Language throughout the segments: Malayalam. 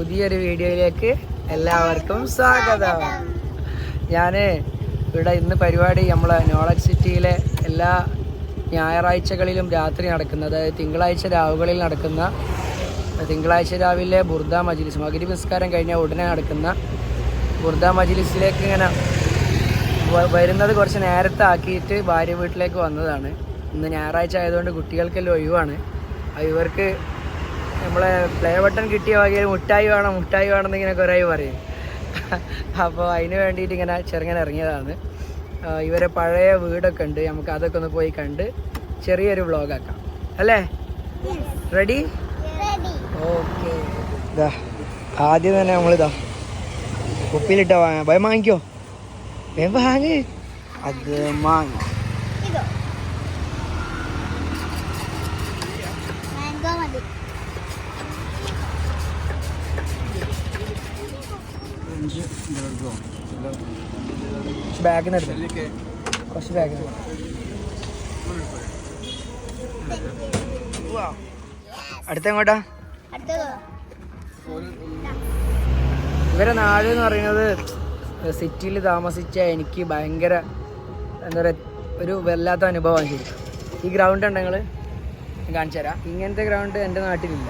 പുതിയൊരു വീഡിയോയിലേക്ക് എല്ലാവർക്കും സ്വാഗതം. ഞാൻ ഇവിടെ ഇന്ന് പരിപാടി നമ്മളെ നോളജ് സിറ്റിയിലെ എല്ലാ ഞായറാഴ്ചകളിലും രാത്രി നടക്കുന്ന അതായത് തിങ്കളാഴ്ച രാവുകളിൽ നടക്കുന്ന തിങ്കളാഴ്ച രാവിലെ ബുർദ മജിലിസ് മകരി നിസ്കാരം കഴിഞ്ഞ ഉടനെ നടക്കുന്ന ബുർദ മജിലിസിലേക്ക് ഇങ്ങനെ വരുന്നത് കുറച്ച് നേരത്തെ ആക്കിയിട്ട് ഭാര്യ വീട്ടിലേക്ക് വന്നതാണ്. ഇന്ന് ഞായറാഴ്ച ആയതുകൊണ്ട് കുട്ടികൾക്കെല്ലാം ഒഴിവാണ്. ഇവർക്ക് നമ്മളെ പ്ലേ ബട്ടൺ കിട്ടിയ വകയിൽ മുട്ടായി വേണം മുട്ടായി വേണം എന്നിങ്ങനെ കുറേ പറയും. അപ്പോൾ അതിന് വേണ്ടിയിട്ട് ഇങ്ങനെ ചെറുങ്ങനെ ഇറങ്ങിയതാണ്. ഇവരെ പഴയ വീടൊക്കെ ഉണ്ട്. നമുക്ക് അതൊക്കെ ഒന്ന് പോയി കണ്ട് ചെറിയൊരു വ്ളോഗാക്കാം അല്ലേ? റെഡി ഓക്കെ ഇതാ ആദ്യം തന്നെ നമ്മളിതാ കുപ്പിയിലിട്ട വാങ്ങാം. ഭയം വാങ്ങിക്കോ. ഭയം വാങ്ങ്. അത് വാങ്ങ. ബാഗിൽ നിന്ന് എടുത്തു. കുറച്ച് ബാഗിൽ അടുത്ത എങ്ങോട്ടാ ഇവരെ നാട് എന്ന് പറയുന്നത് സിറ്റിയിൽ താമസിച്ച എനിക്ക് ഭയങ്കര എന്താ പറയുക ഒരു വല്ലാത്ത അനുഭവമാണ് ശരിക്കും. ഈ ഗ്രൗണ്ട് ഉണ്ടെങ്കിൽ കാണിച്ചു തരാം. ഇങ്ങനത്തെ ഗ്രൗണ്ട് എന്റെ നാട്ടിലില്ല.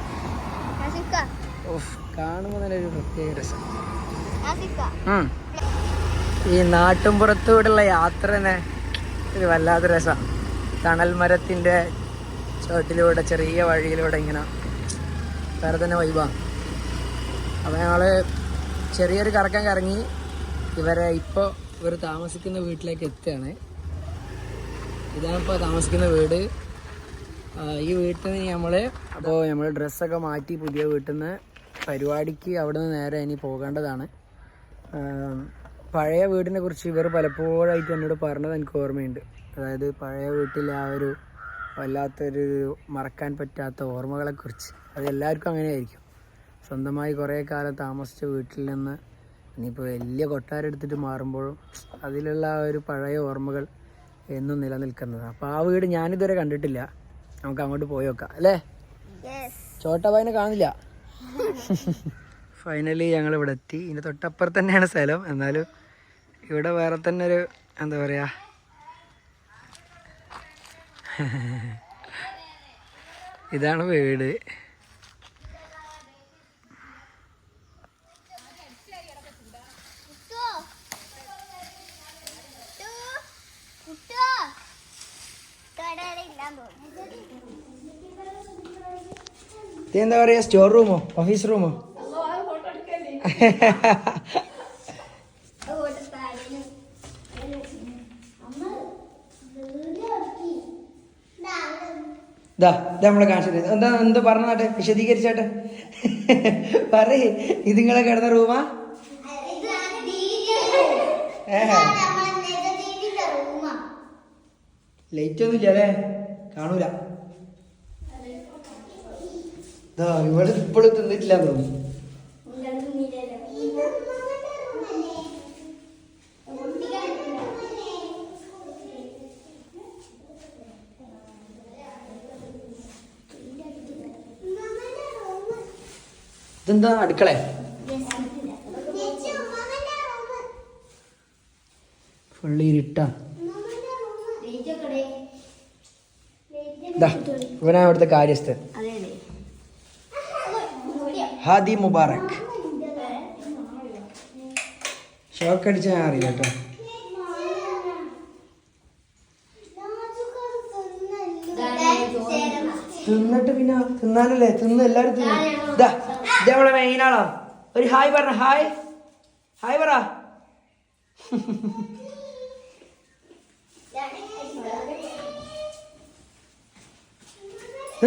ഓഫ് കാണുമ്പോൾ തന്നെ ഒരു പ്രത്യേക രസം. ഈ നാട്ടുംപുറത്തൂടെയുള്ള യാത്ര തന്നെ ഒരു വല്ലാത്ത രസമാണ് തണൽ മരത്തിന്റെ ചോട്ടിലൂടെ ചെറിയ വഴിയിലൂടെ ഇങ്ങനെ വേറെ തന്നെ വൈബാണ് അപ്പോൾ ഞങ്ങൾ ചെറിയൊരു കറക്കം കറങ്ങി ഇവരെ ഇപ്പോൾ ഇവർ താമസിക്കുന്ന വീട്ടിലേക്ക് എത്തുകയാണ്. ഇതാണ് ഇപ്പോൾ താമസിക്കുന്ന വീട്. ഈ വീട്ടിൽ നിന്ന് നമ്മൾ അപ്പോൾ നമ്മൾ ഡ്രസ്സൊക്കെ മാറ്റി പുതിയ വീട്ടിൽ നിന്ന് പരിപാടിക്ക് അവിടെ നിന്ന് നേരെ ഇനി പോകേണ്ടതാണ്. പഴയ വീടിനെ കുറിച്ച് ഇവർ പലപ്പോഴായിട്ട് എന്നോട് പറഞ്ഞത് എനിക്ക് ഓർമ്മയുണ്ട്. അതായത് പഴയ വീട്ടിലെ ആ ഒരു വല്ലാത്തൊരു മറക്കാൻ പറ്റാത്ത ഓർമ്മകളെക്കുറിച്ച് അത് എല്ലാവർക്കും അങ്ങനെയായിരിക്കും. സ്വന്തമായി കുറേ കാലം താമസിച്ച വീട്ടിൽ നിന്ന് ഇനിയിപ്പോൾ വലിയ കൊട്ടാരം എടുത്തിട്ട് മാറുമ്പോഴും അതിലുള്ള ആ ഒരു പഴയ ഓർമ്മകൾ എന്നും നിലനിൽക്കുന്നത്. അപ്പോൾ ആ വീട് ഞാനിതുവരെ കണ്ടിട്ടില്ല. നമുക്ക് അങ്ങോട്ട് പോയി നോക്കാം അല്ലേ? ചോട്ടാബായിനെ കാണില്ല. ഫൈനലി ഞങ്ങൾ ഇവിടെ എത്തി. ഇതിന്റെ തൊട്ടപ്പുറത്ത് തന്നെയാണ് സ്ഥലം. എന്നാലും ഇവിടെ വേറെ തന്നെ ഒരു എന്താ പറയുക ഇതാണ് വീട്. എന്താ പറയുക സ്റ്റോർ റൂമോ? ഓഫീസ് റൂമോ? ഇതാ ഇത് നമ്മളെ കാണിച്ചത് എന്താ എന്ത് പറഞ്ഞാട്ടെ വിശദീകരിച്ചാട്ടെ പറയേ. ഇതിങ്ങളെ കിടന്ന റൂമാ? ലൈറ്റ് ഒന്നും ഇല്ല അല്ലേ? കാണൂല. ഇവിടെ ഇപ്പോഴും തിന്നിട്ടില്ല തോന്നുന്നു. ഇതെന്താ അടുക്കളെ? ഫുള്ള് ഇരുട്ടാ. ഇവനാ ഇവിടുത്തെ കാര്യസ്ഥൻ. ഹാദി മുബാറക്. ഷോക്ക് അടിച്ച ഞാൻ അറിയാം കേട്ടോ. തിന്നിട്ട് പിന്നെ തിന്നാനല്ലേ? തിന്ന് എല്ലാരും തിന്നു. ഇതാ ഇത് നമ്മളെ മെയിൻ ആളാ. ഒരു ഹായ് പറഞ്ഞ ഹായ്. ഹായ് പറ.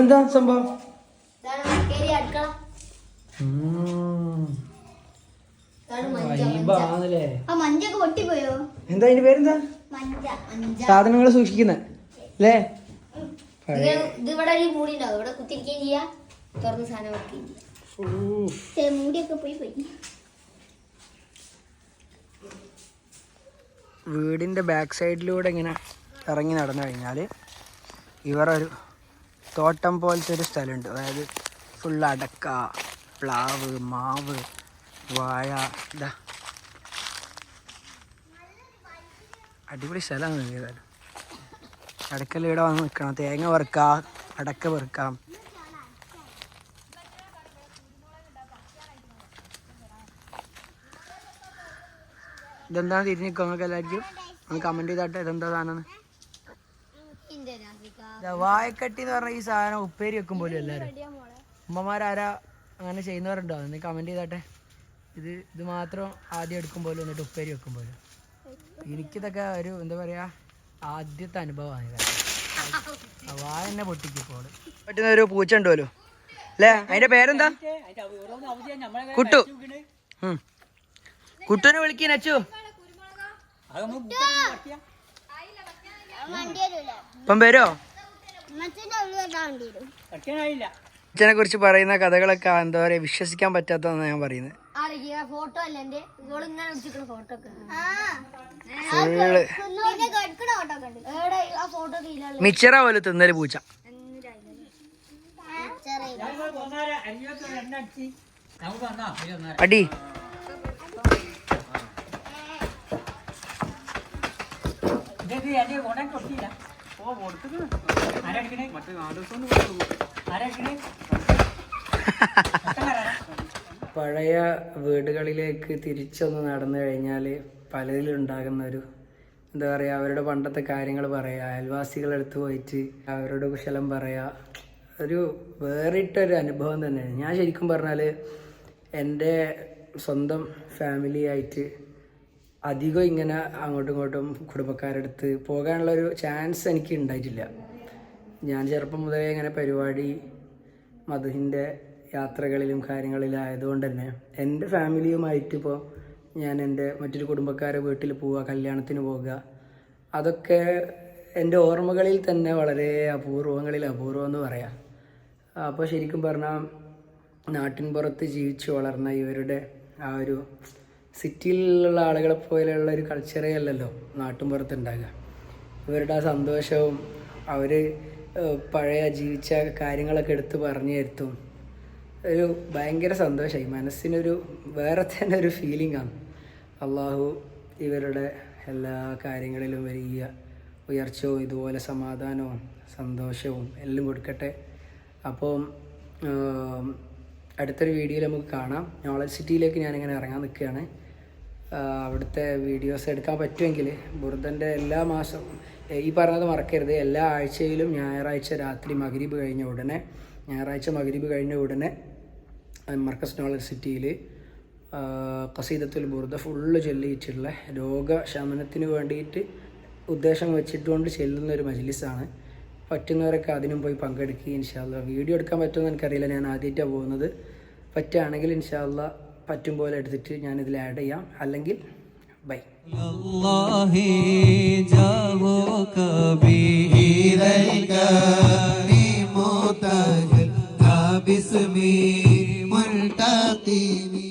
എന്താ സംഭവം? എന്താ അതിന്റെ പേരെന്താ? സാധനങ്ങൾ സൂക്ഷിക്കുന്നേ. അല്ലേ ഇത് ഇവിടെ ഒരു മൂടി ഉണ്ടാവും ഇവിടെ കുത്തിരിക്കുകയും ചെയ്യാം. തുറന്ന് സാധനം വെക്കുകയും ഊഫ്. ചെയ്യാം മൂടിയൊക്കെ പോയി പോയി. വീടിന്റെ ബാക്ക് സൈഡിലൂടെ ഇങ്ങനെ ഇറങ്ങി നടന്നു കഴിഞ്ഞാൽ ഇവർ ഒരു തോട്ടം പോലത്തെ ഒരു സ്ഥലമുണ്ട്. അതായത് ഫുൾ അടക്ക പ്ലാവ് മാവ് വാഴ ഇതാ അടിപൊളി സ്ഥലമാണ് ഏതായാലും. അടക്കൽ ഇവിടെ വന്ന് നിൽക്കണം. തേങ്ങ വറുക്കാം. അടക്ക വറുക്കാം. ഇതെന്താണ് തിരിഞ്ഞ് നിങ്ങൾക്ക് എല്ലാവർക്കും? ഒന്ന് കമന്റ് ചെയ്താട്ടെ. ഇതെന്താ സാധനം? വായക്കട്ടി എന്ന് പറഞ്ഞ ഈ സാധനം ഉപ്പേരി വെക്കും പോലും എല്ലാവരും. ഉമ്മമാരാരാ അങ്ങനെ ചെയ്യുന്നവരുണ്ടോ? നീ കമന്റ് ചെയ്താട്ടെ. ഇത് ഇത് മാത്രം ആദ്യം എടുക്കും എന്നിട്ട് ഉപ്പേരി വെക്കും എനിക്കിതൊക്കെ ഒരു എന്താ പറയാ ആദ്യത്തെ അനുഭവമാണ് വായ തന്നെ പൊട്ടിക്കിപ്പോൾ പറ്റുന്ന ഒരു പൂച്ച ഉണ്ടല്ലോ അല്ലേ? അതിന്റെ പേരെന്താ? കുട്ടു. കുട്ടുനെ അച്ചു ഇപ്പം വരുമോ അച്ഛനെ കുറിച്ച് പറയുന്ന കഥകളൊക്കെ എന്താ പറയാ വിശ്വസിക്കാൻ പറ്റാത്തതാണ് ഞാൻ പറയുന്നത് ഫോട്ടോ അല്ല എന്റെ ഇവൾ ഇങ്ങനെ ഫോട്ടോ ഒക്കെ. ഫുള്ള് എവിടെ? ആ ഫോട്ടോ തീരാളെ മിച്ചറ പോലെ തിന്നൽ പൂച്ച. അടി പഴയ വീടുകളിലേക്ക് തിരിച്ചൊന്ന് നടന്നു കഴിഞ്ഞാൽ പലതിലുണ്ടാകുന്ന ഒരു എന്താ പറയുക അവരുടെ പണ്ടത്തെ കാര്യങ്ങൾ പറയുക അയൽവാസികളെടുത്ത് പോയിട്ട് അവരോട് കുശലം പറയുക ഒരു വേറിട്ടൊരു അനുഭവം തന്നെയാണ്. ഞാൻ ശരിക്കും പറഞ്ഞാൽ എന്റെ സ്വന്തം ഫാമിലി ആയിട്ട് അധികം ഇങ്ങനെ അങ്ങോട്ടും ഇങ്ങോട്ടും കുടുംബക്കാരടുത്ത് പോകാനുള്ള ഒരു ചാൻസ് എനിക്ക് ഉണ്ടായിട്ടില്ല ഞാൻ ചെറുപ്പം മുതലേ ഇങ്ങനെ പരിപാടി മധുഹിന്റെ യാത്രകളിലും കാര്യങ്ങളിലും ആയതുകൊണ്ട് തന്നെ എന്റെ ഫാമിലിയുമായിട്ട് ഇപ്പോൾ ഞാൻ എന്റെ മറ്റൊരു കുടുംബക്കാരെ വീട്ടിൽ പോവുക കല്യാണത്തിന് പോവുക. അതൊക്കെ എന്റെ ഓർമ്മകളിൽ തന്നെ വളരെ അപൂർവങ്ങളിൽ അപൂർവം എന്ന് പറയാം. അപ്പോൾ ശരിക്കും പറഞ്ഞാൽ നാട്ടിൻ പുറത്ത് ജീവിച്ചു വളർന്ന ഇവരുടെ ആ ഒരു സിറ്റിയിലുള്ള ആളുകളെ പോലെയുള്ള ഒരു കൾച്ചറേ അല്ലല്ലോ നാട്ടിൻപുറത്ത് ഉണ്ടാകുക ഇവരുടെ ആ സന്തോഷവും അവർ പഴയ ജീവിച്ച കാര്യങ്ങളൊക്കെ എടുത്ത് പറഞ്ഞു തരുത്തും. ഒരു ഭയങ്കര സന്തോഷമായി. മനസ്സിനൊരു വേറെ തന്നെ ഒരു ഫീലിംഗ് ആണ്. അള്ളാഹു ഇവരുടെ എല്ലാ കാര്യങ്ങളിലും വലിയ ഉയർച്ചവും ഇതുപോലെ സമാധാനവും സന്തോഷവും എല്ലാം കൊടുക്കട്ടെ. അപ്പോൾ അടുത്തൊരു വീഡിയോയിൽ നമുക്ക് കാണാം. നോളജ് സിറ്റിയിലേക്ക് ഞാനിങ്ങനെ ഇറങ്ങാൻ നിൽക്കുകയാണ്. അവിടുത്തെ വീഡിയോസ് എടുക്കാൻ പറ്റുമെങ്കിൽ ബുർദന്റെ എല്ലാ മാസവും ഈ പറഞ്ഞത് മറക്കരുത്. എല്ലാ ആഴ്ചയിലും ഞായറാഴ്ച രാത്രി മകരീബ് കഴിഞ്ഞ ഉടനെ ഞായറാഴ്ച മകരീബ് കഴിഞ്ഞ ഉടനെ മർക്കസ് നോളജ് സിറ്റിയിൽ കസീദത്തുൽ ബുർദ ഫുള്ള് ചൊല്ലിയിട്ടുള്ള രോഗശമനത്തിന് വേണ്ടിയിട്ട് ഉദ്ദേശം വെച്ചിട്ടുകൊണ്ട് ചെല്ലുന്ന ഒരു മജ്ലിസാണ് പറ്റുന്നവരൊക്കെ അതിനും പോയി പങ്കെടുക്കുക ഇൻഷാല്ല വീഡിയോ എടുക്കാൻ പറ്റുമെന്ന് എനിക്കറിയില്ല ഞാൻ ആദ്യമായിട്ടാണ് പോകുന്നത് പറ്റുകയാണെങ്കിൽ ഇൻഷാല്ല പറ്റും പോലെ എടുത്തിട്ട് ഞാൻ ഇതിൽ ആഡ് ചെയ്യാം അല്ലെങ്കിൽ ബൈ الله جاهك به الكريم تاج باسمي ತೀವಿ